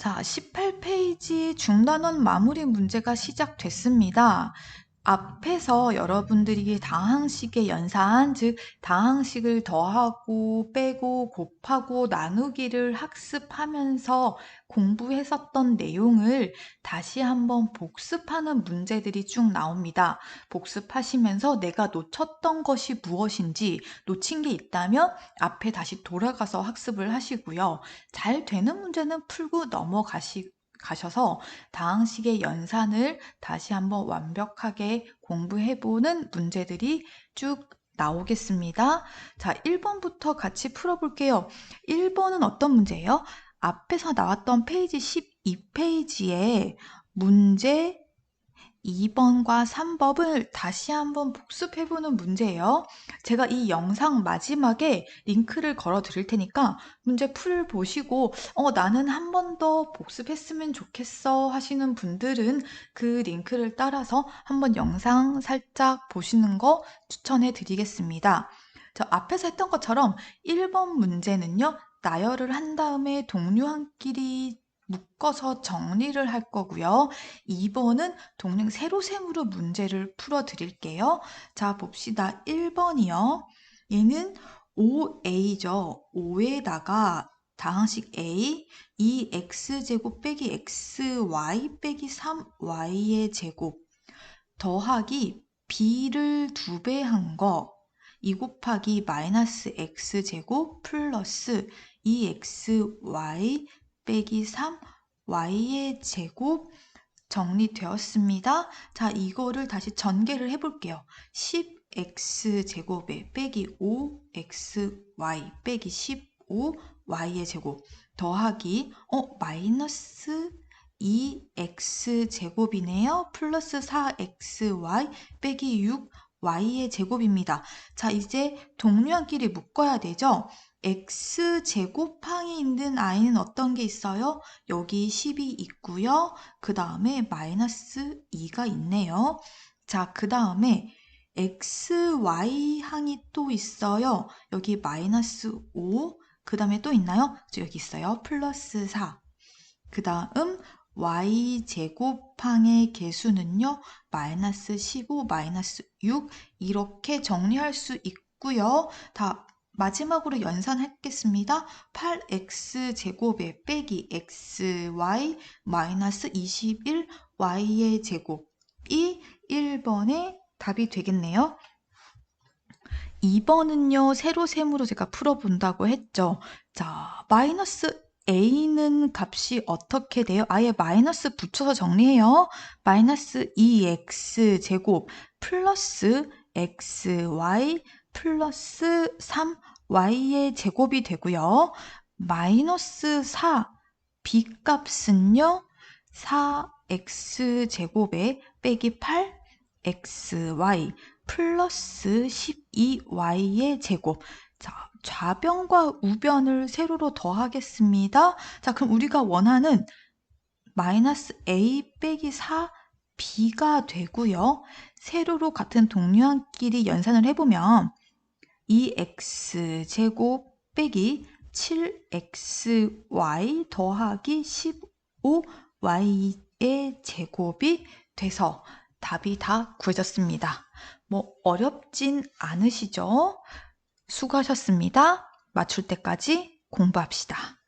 자, 18페이지 중단원 마무리 문제가 시작됐습니다. 앞에서 여러분들이 다항식의 연산, 즉 다항식을 더하고 빼고 곱하고 나누기를 학습하면서 공부했었던 내용을 다시 한번 복습하는 문제들이 쭉 나옵니다. 복습하시면서 내가 놓쳤던 것이 무엇인지 놓친 게 있다면 앞에 다시 돌아가서 학습을 하시고요. 잘 되는 문제는 풀고 넘어가시 가셔서 다항식의 연산을 다시 한번 완벽하게 공부해보는 문제들이 쭉 나오겠습니다. 자, 1번부터 같이 풀어볼게요. 1번은 어떤 문제예요? 앞에서 나왔던 페이지 12페이지에 문제 2번과 3번을 다시 한번 복습해보는 문제예요. 제가 이 영상 마지막에 링크를 걸어 드릴 테니까 문제 풀 보시고 어, 나는 한 번 더 복습했으면 좋겠어 하시는 분들은 그 링크를 따라서 한번 영상 살짝 보시는 거 추천해 드리겠습니다. 저 앞에서 했던 것처럼 1번 문제는요. 나열을 한 다음에 동료한끼리 묶어서 정리를 할 거고요. 2번은 동행 세로셈으로 문제를 풀어 드릴게요. 자, 봅시다. 1번이요. 얘는 5a죠. 5에다가 다항식 a, 2x제곱 빼기 xy 빼기 3y의 제곱 더하기 b를 두 배 한 거, 2 곱하기 마이너스 x제곱 플러스 2xy 빼기 3y의 제곱 정리되었습니다. 자, 이거를 다시 전개를 해볼게요. 10x 제곱에 빼기 5xy 빼기 15y의 제곱 더하기 어 마이너스 2x 제곱이네요. 플러스 4xy 빼기 6y의 제곱입니다. 자, 이제 동류한끼리 묶어야 되죠. X제곱항에 있는 i는 어떤 게 있어요? 여기 10이 있고요. 그 다음에 마이너스 2가 있네요. 자, 그 다음에 xy항이 또 있어요. 여기 마이너스 5, 그 다음에 또 있나요? 여기 있어요. 플러스 4. 그 다음 y제곱항의 개수는요. 마이너스 15, 마이너스 6 이렇게 정리할 수 있고요. 다 마지막으로 연산하겠습니다. 8x제곱에 빼기 xy 마이너스 21y의 제곱이 1번의 답이 되겠네요. 2번은요, 세로 셈으로 제가 풀어본다고 했죠. 자, 마이너스 a는 값이 어떻게 돼요? 아예 마이너스 붙여서 정리해요. 마이너스 2x 제곱 플러스 xy 플러스 3y의 제곱이 되고요. 마이너스 4 b값은요. 4x 제곱에 빼기 8xy 플러스 12y의 제곱 자, 좌변과 우변을 세로로 더하겠습니다. 자, 그럼 우리가 원하는 마이너스 a 빼기 4 b가 되고요. 세로로 같은 동류한끼리 연산을 해보면 2x 제곱 빼기 7xy 더하기 15y의 제곱이 돼서 답이 다 구해졌습니다. 뭐 어렵진 않으시죠? 수고하셨습니다. 맞출 때까지 공부합시다.